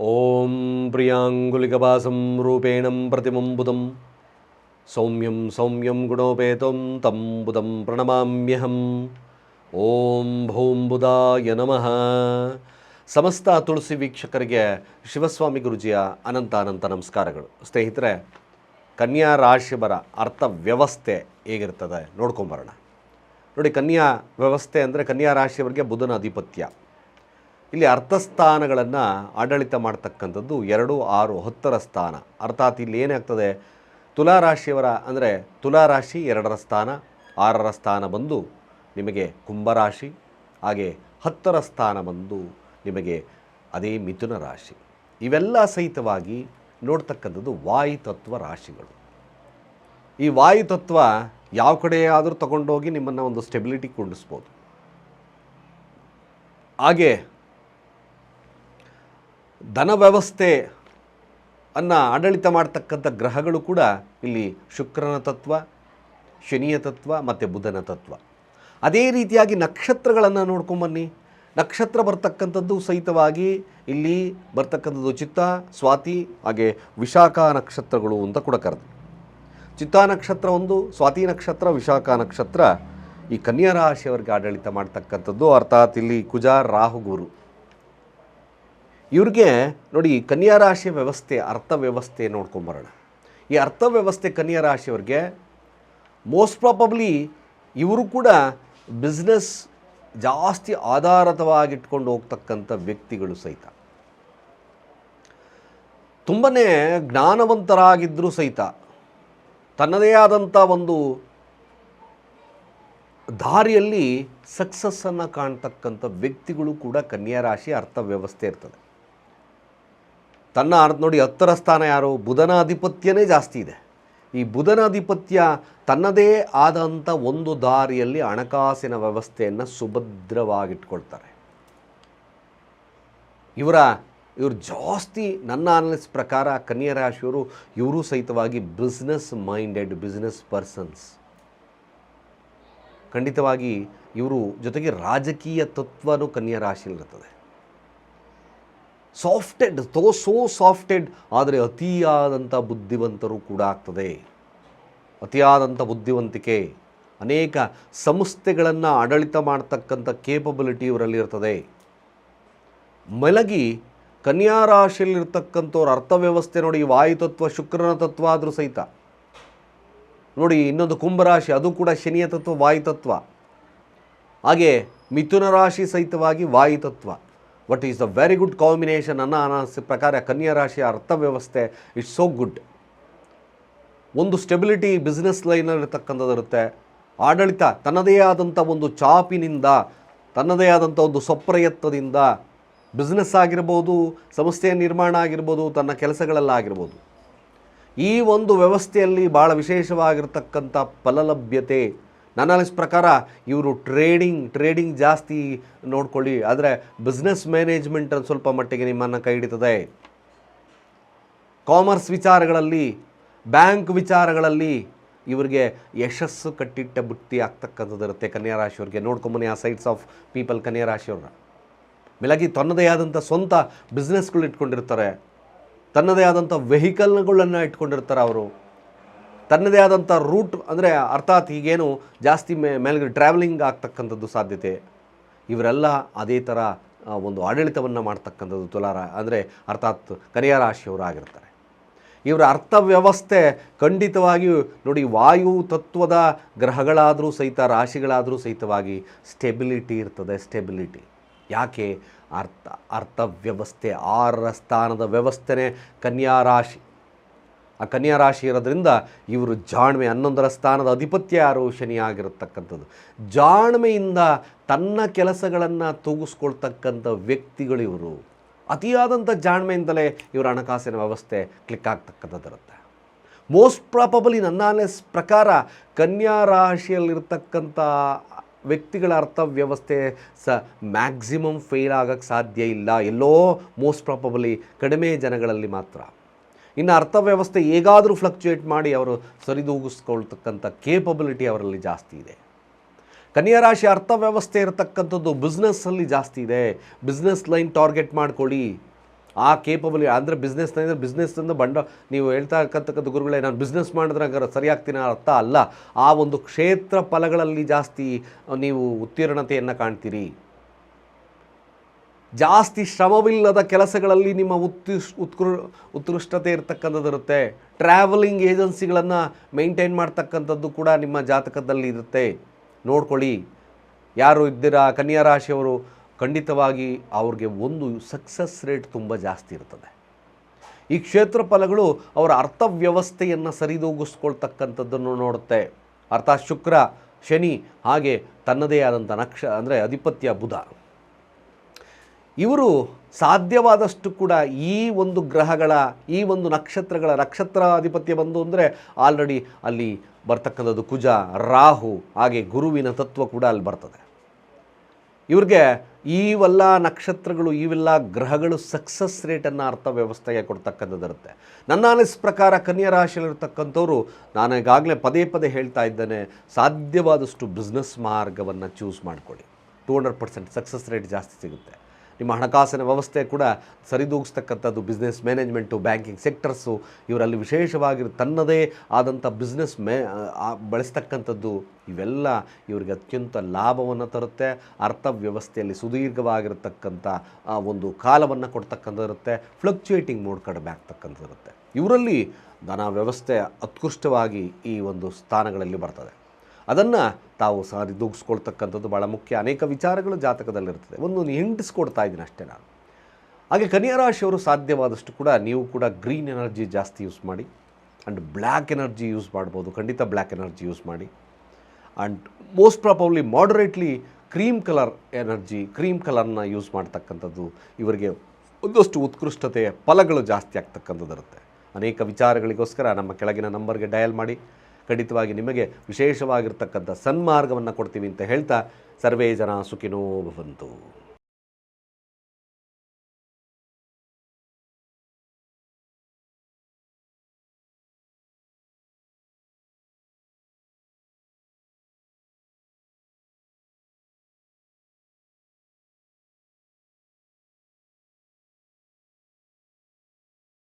ಓಂ ಪ್ರಿಯಾಂಗುಲಿಕವಾಸಂ ರೂಪೇಣಂ ಪ್ರತಿಮಂಬುದಂ ಸೌಮ್ಯಂ ಸೌಮ್ಯಂ ಗುಣೋಪೇತಂ ತಂ ಪ್ರಣಮಾಮ್ಯಹಂ ಓಂ ಭೌಂಬುದಾಯ ನಮಃ ಸಮಸ್ತ ತುಳಸಿ ವೀಕ್ಷಕರಿಗೆ ಶಿವಸ್ವಾಮಿ ಗುರುಜಿಯ ಅನಂತ ಅನಂತ ನಮಸ್ಕಾರಗಳು. ಸ್ನೇಹಿತರೆ, ಕನ್ಯಾ ರಾಶಿ ಬರ ಅರ್ಥ ವ್ಯವಸ್ಥೆ ಹೇಗಿರ್ತದೆ ನೋಡ್ಕೊಂಬರೋಣ. ನೋಡಿ, ಕನ್ಯಾ ವ್ಯವಸ್ಥೆ ಅಂದರೆ ಕನ್ಯಾ ರಾಶಿಯವರಿಗೆ ಬುಧನ ಅಧಿಪತ್ಯ. ಇಲ್ಲಿ ಅರ್ಥಸ್ಥಾನಗಳನ್ನು ಆಡಳಿತ ಮಾಡ್ತಕ್ಕಂಥದ್ದು ಎರಡು ಆರು ಹತ್ತರ ಸ್ಥಾನ. ಅರ್ಥಾತ್ ಇಲ್ಲಿ ಏನಾಗ್ತದೆ ತುಲಾ ರಾಶಿಯವರ ಅಂದರೆ ತುಲಾ ರಾಶಿ ಎರಡರ ಸ್ಥಾನ, ಆರರ ಸ್ಥಾನ ಬಂದು ನಿಮಗೆ ಕುಂಭರಾಶಿ ಹಾಗೆ ಹತ್ತರ ಸ್ಥಾನ ಬಂದು ನಿಮಗೆ ಅದೇ ಮಿಥುನ ರಾಶಿ. ಇವೆಲ್ಲ ಸಹಿತವಾಗಿ ನೋಡ್ತಕ್ಕಂಥದ್ದು ವಾಯುತತ್ವ ರಾಶಿಗಳು. ಈ ವಾಯುತತ್ವ ಯಾವ ಕಡೆ ಆದರೂ ತಗೊಂಡೋಗಿ ನಿಮ್ಮನ್ನು ಒಂದು ಸ್ಟೆಬಿಲಿಟಿ ಕೊಂಡಿಸ್ಬೋದು. ಹಾಗೆ ಧನ ವ್ಯವಸ್ಥೆ ಅನ್ನು ಆಡಳಿತ ಮಾಡ್ತಕ್ಕಂಥ ಗ್ರಹಗಳು ಕೂಡ ಇಲ್ಲಿ ಶುಕ್ರನ ತತ್ವ, ಶನಿಯ ತತ್ವ ಮತ್ತು ಬುಧನ ತತ್ವ. ಅದೇ ರೀತಿಯಾಗಿ ನಕ್ಷತ್ರಗಳನ್ನು ನೋಡ್ಕೊಂಬನ್ನಿ ನಕ್ಷತ್ರ ಬರ್ತಕ್ಕಂಥದ್ದು ಸಹಿತವಾಗಿ ಇಲ್ಲಿ ಬರ್ತಕ್ಕಂಥದ್ದು ಚಿತ್ತ, ಸ್ವಾತಿ, ಹಾಗೆ ವಿಶಾಖ ನಕ್ಷತ್ರಗಳು ಅಂತ ಕೂಡ ಕರೆದು ಚಿತ್ತಾ ನಕ್ಷತ್ರ ಒಂದು, ಸ್ವಾತಿ ನಕ್ಷತ್ರ, ವಿಶಾಖ ನಕ್ಷತ್ರ ಈ ಕನ್ಯಾ ರಾಶಿಯವರಿಗೆ ಆಡಳಿತ ಮಾಡ್ತಕ್ಕಂಥದ್ದು. ಅರ್ಥಾತ್ ಇಲ್ಲಿ ಕುಜ, ರಾಹು, ಗುರು. ಇವ್ರಿಗೆ ನೋಡಿ ಕನ್ಯಾ ರಾಶಿ ವ್ಯವಸ್ಥೆ, ಅರ್ಥ ವ್ಯವಸ್ಥೆ ನೋಡ್ಕೊಂಬರೋಣ. ಈ ಅರ್ಥ ವ್ಯವಸ್ಥೆ ಕನ್ಯಾ ರಾಶಿಯವ್ರಿಗೆ ಮೋಸ್ಟ್ ಪ್ರಾಬಬ್ಲಿ ಇವರು ಕೂಡ ಬಿಸ್ನೆಸ್ ಜಾಸ್ತಿ ಆಧಾರಿತವಾಗಿಟ್ಕೊಂಡು ಹೋಗ್ತಕ್ಕಂಥ ವ್ಯಕ್ತಿಗಳು ಸಹಿತ. ತುಂಬಾ ಜ್ಞಾನವಂತರಾಗಿದ್ದರೂ ಸಹಿತ, ತನ್ನದೇ ಆದಂಥ ಒಂದು ದಾರಿಯಲ್ಲಿ ಸಕ್ಸಸ್ಸನ್ನು ಕಾಣ್ತಕ್ಕಂಥ ವ್ಯಕ್ತಿಗಳು ಕೂಡ ಕನ್ಯಾ ರಾಶಿ ಅರ್ಥ ವ್ಯವಸ್ಥೆ ಇರ್ತದೆ. ತನ್ನ ಅರ್ಥ ನೋಡಿ ಹತ್ತರ ಸ್ಥಾನ ಯಾರು? ಬುಧನ ಜಾಸ್ತಿ ಇದೆ. ಈ ಬುಧನ ಆಧಿಪತ್ಯ ತನ್ನದೇ ಆದಂಥ ಒಂದು ದಾರಿಯಲ್ಲಿ ಹಣಕಾಸಿನ ವ್ಯವಸ್ಥೆಯನ್ನು ಸುಭದ್ರವಾಗಿಟ್ಕೊಳ್ತಾರೆ. ಇವರ, ಇವರು ಜಾಸ್ತಿ ನನ್ನ ಅನಲಿಸ್ ಪ್ರಕಾರ ಕನ್ಯಾ ರಾಶಿಯವರು ಇವರು ಸಹಿತವಾಗಿ ಬಿಸ್ನೆಸ್ ಮೈಂಡೆಡ್ ಬಿಸ್ನೆಸ್ ಪರ್ಸನ್ಸ್ ಖಂಡಿತವಾಗಿ ಇವರು ಜೊತೆಗೆ ರಾಜಕೀಯ ತತ್ವನೂ ಕನ್ಯಾ ರಾಶಿಯಲ್ಲಿರ್ತದೆ. ಸಾಫ್ಟೆಡ್, ತೋ ಸೋ ಸಾಫ್ಟೆಡ್, ಆದರೆ ಅತಿಯಾದಂಥ ಬುದ್ಧಿವಂತರು ಕೂಡ ಆಗ್ತದೆ. ಅತಿಯಾದಂಥ ಬುದ್ಧಿವಂತಿಕೆ ಅನೇಕ ಸಂಸ್ಥೆಗಳನ್ನು ಆಡಳಿತ ಮಾಡ್ತಕ್ಕಂಥ ಕೇಪಬಿಲಿಟಿ ಇವರಲ್ಲಿ ಇರ್ತದೆ ಮಲಗಿ ಕನ್ಯಾ ರಾಶಿಯಲ್ಲಿರ್ತಕ್ಕಂಥವ್ರ ಅರ್ಥವ್ಯವಸ್ಥೆ ನೋಡಿ, ವಾಯುತತ್ವ, ಶುಕ್ರನ ತತ್ವ ಆದರೂ ಸಹಿತ. ನೋಡಿ, ಇನ್ನೊಂದು ಕುಂಭರಾಶಿ ಅದು ಕೂಡ ಶನಿಯ ತತ್ವ ವಾಯುತತ್ವ ಹಾಗೆ ಮಿಥುನ ರಾಶಿ ಸಹಿತವಾಗಿ ವಾಯುತತ್ವ but is a very good combination ನನ್ನ ಅನಿಸ ಪ್ರಕಾರ ಕನ್ಯಾ ರಾಶಿಯ ಅರ್ಥವ್ಯವಸ್ಥೆ ಇಟ್ಸ್ ಸೋ ಗುಡ್ ಒಂದು ಸ್ಟೆಬಿಲಿಟಿ ಬಿಸ್ನೆಸ್ ಲೈನಲ್ಲಿರ್ತಕ್ಕಂಥದ್ದು ಇರುತ್ತೆ. ಆಡಳಿತ ತನ್ನದೇ ಆದಂಥ ಒಂದು ಚಾಪಿನಿಂದ, ತನ್ನದೇ ಆದಂಥ ಒಂದು ಸ್ವಪ್ರಯತ್ನದಿಂದ ಬಿಸ್ನೆಸ್ ಆಗಿರ್ಬೋದು, ಸಂಸ್ಥೆಯ ನಿರ್ಮಾಣ ಆಗಿರ್ಬೋದು, ತನ್ನ ಕೆಲಸಗಳಲ್ಲಾಗಿರ್ಬೋದು ಈ ಒಂದು ವ್ಯವಸ್ಥೆಯಲ್ಲಿ ಭಾಳ ವಿಶೇಷವಾಗಿರ್ತಕ್ಕಂಥ ಫಲಲಭ್ಯತೆ. ನನ್ನ ಅನಿಸ್ ಪ್ರಕಾರ ಇವರು ಟ್ರೇಡಿಂಗ್ ಟ್ರೇಡಿಂಗ್ ಜಾಸ್ತಿ ನೋಡ್ಕೊಳ್ಳಿ. ಆದರೆ ಬಿಸ್ನೆಸ್ ಮ್ಯಾನೇಜ್ಮೆಂಟ್ ಸ್ವಲ್ಪ ಮಟ್ಟಿಗೆ ನಿಮ್ಮನ್ನು ಕೈ ಹಿಡಿತದೆ. ಕಾಮರ್ಸ್ ವಿಚಾರಗಳಲ್ಲಿ ಬ್ಯಾಂಕ್ ವಿಚಾರಗಳಲ್ಲಿ ಇವರಿಗೆ ಯಶಸ್ಸು ಕಟ್ಟಿಟ್ಟ ಬುತ್ತಿ ಆಗ್ತಕ್ಕಂಥದ್ದಿರುತ್ತೆ ಕನ್ಯಾ ರಾಶಿಯವ್ರಿಗೆ ನೋಡ್ಕೊಂಬನ್ನಿ ಆ ಸೈಡ್ಸ್ ಆಫ್ ಪೀಪಲ್ ಕನ್ಯಾ ರಾಶಿಯವ್ರನ್ನ ತನ್ನದೇ ಆದಂಥ ಸ್ವಂತ ಬಿಸ್ನೆಸ್ಗಳು ಇಟ್ಕೊಂಡಿರ್ತಾರೆ. ತನ್ನದೇ ಆದಂಥ ವೆಹಿಕಲ್ಗಳನ್ನು ಇಟ್ಕೊಂಡಿರ್ತಾರೆ ಅವರು. ತನ್ನದೇ ಆದಂಥ ರೂಟ್ ಅಂದರೆ ಅರ್ಥಾತ್ ಈಗೇನು ಜಾಸ್ತಿ ಮೇ, ಮೇಲ್ಗಡೆ ಟ್ರಾವೆಲಿಂಗ್ ಆಗ್ತಕ್ಕಂಥದ್ದು ಸಾಧ್ಯತೆ. ಇವರೆಲ್ಲ ಅದೇ ಥರ ಒಂದು ಆಡಳಿತವನ್ನು ಮಾಡ್ತಕ್ಕಂಥದ್ದು ತುಲಾರ, ಅಂದರೆ ಅರ್ಥಾತ್ ಕನ್ಯಾ ರಾಶಿಯವರು ಆಗಿರ್ತಾರೆ. ಇವರ ಅರ್ಥವ್ಯವಸ್ಥೆ ಖಂಡಿತವಾಗಿಯೂ ನೋಡಿ, ವಾಯು ತತ್ವದ ಗ್ರಹಗಳಾದರೂ ಸಹಿತ, ರಾಶಿಗಳಾದರೂ ಸಹಿತವಾಗಿ ಸ್ಟೆಬಿಲಿಟಿ ಇರ್ತದೆ ಸ್ಟೆಬಿಲಿಟಿ ಯಾಕೆ? ಅರ್ಥ, ಅರ್ಥವ್ಯವಸ್ಥೆ ಆರ ಸ್ಥಾನದ ವ್ಯವಸ್ಥೆನೇ ಕನ್ಯಾ ರಾಶಿ. ಆ ಕನ್ಯಾ ರಾಶಿ ಇರೋದ್ರಿಂದ ಇವರು ಜಾಣ್ಮೆ ಹನ್ನೊಂದರ ಸ್ಥಾನದ ಅಧಿಪತ್ಯ ಯಾರು? ಜಾಣ್ಮೆಯಿಂದ ತನ್ನ ಕೆಲಸಗಳನ್ನು ತೂಗಿಸ್ಕೊಳ್ತಕ್ಕಂಥ ವ್ಯಕ್ತಿಗಳು ಇವರು. ಅತಿಯಾದಂಥ ಜಾಣ್ಮೆಯಿಂದಲೇ ಇವರ ಹಣಕಾಸಿನ ವ್ಯವಸ್ಥೆ ಕ್ಲಿಕ್ ಆಗ್ತಕ್ಕಂಥದ್ದಿರುತ್ತೆ. ಮೋಸ್ಟ್ ಪ್ರಾಪಬಲಿ ನನ್ನ ಪ್ರಕಾರ ಕನ್ಯಾ ರಾಶಿಯಲ್ಲಿರ್ತಕ್ಕಂಥ ವ್ಯಕ್ತಿಗಳ ಅರ್ಥವ್ಯವಸ್ಥೆ ಸ ಮ್ಯಾಕ್ಸಿಮಮ್ ಫೇಲ್ ಆಗೋಕ್ಕೆ ಸಾಧ್ಯ ಇಲ್ಲ. ಎಲ್ಲೋ ಮೋಸ್ಟ್ ಪ್ರಾಪಬಲಿ ಕಡಿಮೆ ಜನಗಳಲ್ಲಿ ಮಾತ್ರ. ಇನ್ನು ಅರ್ಥವ್ಯವಸ್ಥೆ ಹೇಗಾದರೂ ಫ್ಲಕ್ಚುಯೇಟ್ ಮಾಡಿ ಅವರು ಸರಿದೂಗಿಸ್ಕೊಳ್ತಕ್ಕಂಥ ಕೇಪಬಿಲಿಟಿ ಅವರಲ್ಲಿ ಜಾಸ್ತಿ ಇದೆ. ಕನ್ಯಾ ರಾಶಿ ಅರ್ಥವ್ಯವಸ್ಥೆ ಇರತಕ್ಕಂಥದ್ದು ಬಿಸ್ನೆಸ್ಸಲ್ಲಿ ಜಾಸ್ತಿ ಇದೆ. ಬಿಸ್ನೆಸ್ ಲೈನ್ ಟಾರ್ಗೆಟ್ ಮಾಡ್ಕೊಳ್ಳಿ. ಆ ಕೇಪಬಿಲಿಟಿ ಅಂದರೆ ಬಿಸ್ನೆಸ್ ಅಂದರೆ ಬಿಸ್ನೆಸ್ಸಿಂದ ಬಂಡ ನೀವು ಹೇಳ್ತಾ ಇರ್ತಕ್ಕಂಥ ಗುರುಗಳೇ, ನಾನು ಬಿಸ್ನೆಸ್ ಮಾಡಿದ್ರೆ ಸರಿಯಾಗ್ತೀನಿ ಅರ್ಥ ಅಲ್ಲ. ಆ ಒಂದು ಕ್ಷೇತ್ರ ಫಲಗಳಲ್ಲಿ ಜಾಸ್ತಿ ನೀವು ಉತ್ತೀರ್ಣತೆಯನ್ನು ಕಾಣ್ತೀರಿ. ಜಾಸ್ತಿ ಶ್ರಮವಿಲ್ಲದ ಕೆಲಸಗಳಲ್ಲಿ ನಿಮ್ಮ ಉತ್ಕೃಷ್ ಉತ್ಕೃ ಉತ್ಕೃಷ್ಟತೆ ಇರ್ತಕ್ಕಂಥದ್ದು ಇರುತ್ತೆ. ಟ್ರಾವೆಲಿಂಗ್ ಏಜೆನ್ಸಿಗಳನ್ನು ಮೇಂಟೈನ್ ಮಾಡ್ತಕ್ಕಂಥದ್ದು ಕೂಡ ನಿಮ್ಮ ಜಾತಕದಲ್ಲಿ ಇರುತ್ತೆ. ನೋಡ್ಕೊಳ್ಳಿ. ಯಾರು ಇದ್ದೀರಾ? ಕನ್ಯಾ ರಾಶಿಯವರು ಖಂಡಿತವಾಗಿ ಅವ್ರಿಗೆ ಒಂದು ಸಕ್ಸಸ್ ರೇಟ್ ತುಂಬ ಜಾಸ್ತಿ ಇರ್ತದೆ. ಈ ಕ್ಷೇತ್ರ ಫಲಗಳು ಅವರ ಅರ್ಥವ್ಯವಸ್ಥೆಯನ್ನು ಸರಿದೂಗಿಸ್ಕೊಳ್ತಕ್ಕಂಥದ್ದನ್ನು ನೋಡುತ್ತೆ. ಅರ್ಥಾತ್ ಶುಕ್ರ, ಶನಿ ಹಾಗೆ ತನ್ನದೇ ಆದಂಥ ನಕ್ಷ ಅಂದರೆ ಅಧಿಪತ್ಯ ಬುಧ. ಇವರು ಸಾಧ್ಯವಾದಷ್ಟು ಕೂಡ ಈ ಒಂದು ಗ್ರಹಗಳ, ಈ ಒಂದು ನಕ್ಷತ್ರಗಳ ನಕ್ಷತ್ರ ಆಧಿಪತ್ಯ ಬಂದು ಅಂದರೆ ಆಲ್ರೆಡಿ ಅಲ್ಲಿ ಬರ್ತಕ್ಕಂಥದ್ದು ಕುಜ, ರಾಹು, ಹಾಗೆ ಗುರುವಿನ ತತ್ವ ಕೂಡ ಅಲ್ಲಿ ಬರ್ತದೆ. ಇವ್ರಿಗೆ ಇವೆಲ್ಲ ನಕ್ಷತ್ರಗಳು ಇವೆಲ್ಲ ಗ್ರಹಗಳು ಸಕ್ಸಸ್ ರೇಟನ್ನು ಅರ್ಥ ವ್ಯವಸ್ಥೆಗೆ ಕೊಡ್ತಕ್ಕಂಥದ್ದು ಇರುತ್ತೆ ನನ್ನ ಅನಿಸ್ ಪ್ರಕಾರ ಕನ್ಯಾ ರಾಶಿಯಲ್ಲಿರ್ತಕ್ಕಂಥವ್ರು ನಾನು ಈಗಾಗಲೇ ಪದೇ ಪದೇ ಹೇಳ್ತಾ ಇದ್ದೇನೆ, ಸಾಧ್ಯವಾದಷ್ಟು ಬಿಸ್ನೆಸ್ ಮಾರ್ಗವನ್ನು ಚೂಸ್ ಮಾಡಿಕೊಳ್ಳಿ. Two hundred percent success rate ಜಾಸ್ತಿ ಸಿಗುತ್ತೆ. ನಿಮ್ಮ ಹಣಕಾಸಿನ ವ್ಯವಸ್ಥೆ ಕೂಡ ಸರಿದೂಗಿಸ್ತಕ್ಕಂಥದ್ದು ಬಿಸ್ನೆಸ್ ಮ್ಯಾನೇಜ್ಮೆಂಟು ಬ್ಯಾಂಕಿಂಗ್ ಸೆಕ್ಟರ್ಸು ಇವರಲ್ಲಿ ವಿಶೇಷವಾಗಿ ತನ್ನದೇ ಆದಂಥ ಬಿಸ್ನೆಸ್ ಮೇ ಬಳಸ್ತಕ್ಕಂಥದ್ದು ಇವೆಲ್ಲ ಇವರಿಗೆ ಅತ್ಯಂತ ಲಾಭವನ್ನು ತರುತ್ತೆ. ಅರ್ಥವ್ಯವಸ್ಥೆಯಲ್ಲಿ ಸುದೀರ್ಘವಾಗಿರತಕ್ಕಂಥ, ಆ, ಒಂದು ಕಾಲವನ್ನು ಕೊಡ್ತಕ್ಕಂಥದ್ದಿರುತ್ತೆ. ಫ್ಲಕ್ಚುಯೇಟಿಂಗ್ ಮೋಡ್ ಕಡಿಮೆ ಆಗ್ತಕ್ಕಂಥದ್ದಿರುತ್ತೆ. ಇವರಲ್ಲಿ ಧನ ವ್ಯವಸ್ಥೆ ಉತ್ಕೃಷ್ಟವಾಗಿ ಈ ಒಂದು ಸ್ಥಾನಗಳಲ್ಲಿ ಬರ್ತದೆ. ಅದನ್ನು ತಾವು ಸರಿದೂಗಿಸ್ಕೊಳ್ತಕ್ಕಂಥದ್ದು ಭಾಳ ಮುಖ್ಯ. ಅನೇಕ ವಿಚಾರಗಳು ಜಾತಕದಲ್ಲಿರ್ತದೆ. ಒಂದು ಹಿಂಡಿಸ್ಕೊಡ್ತಾ ಇದ್ದೀನಿ ಅಷ್ಟೇ ನಾನು. ಹಾಗೆ ಕನ್ಯಾ ರಾಶಿಯವರು ಸಾಧ್ಯವಾದಷ್ಟು ಕೂಡ ನೀವು ಕೂಡ ಗ್ರೀನ್ ಎನರ್ಜಿ ಜಾಸ್ತಿ ಯೂಸ್ ಮಾಡಿ ಆ್ಯಂಡ್ ಬ್ಲ್ಯಾಕ್ ಎನರ್ಜಿ ಯೂಸ್ ಮಾಡ್ಬೋದು. ಖಂಡಿತ ಬ್ಲ್ಯಾಕ್ ಎನರ್ಜಿ ಯೂಸ್ ಮಾಡಿ. And most probably moderately cream colour energy, cream ಕಲರ್ನ ಯೂಸ್ ಮಾಡ್ತಕ್ಕಂಥದ್ದು ಇವರಿಗೆ ಒಂದಷ್ಟು ಉತ್ಕೃಷ್ಟತೆಯ ಫಲಗಳು ಜಾಸ್ತಿ ಆಗ್ತಕ್ಕಂಥದ್ದು ಇರುತ್ತೆ ಅನೇಕ ವಿಚಾರಗಳಿಗೋಸ್ಕರ ನಮ್ಮ ಕೆಳಗಿನ ನಂಬರ್ಗೆ ಡಯಲ್ ಮಾಡಿ. ಖಂಡಿತವಾಗಿ ನಿಮಗೆ ವಿಶೇಷವಾಗಿರ್ತಕ್ಕಂಥ ಸನ್ಮಾರ್ಗವನ್ನು ಕೊಡ್ತೀವಿ ಅಂತ ಹೇಳ್ತಾ ಸರ್ವೇ ಜನ ಸುಖಿನೋ ಭವಂತು.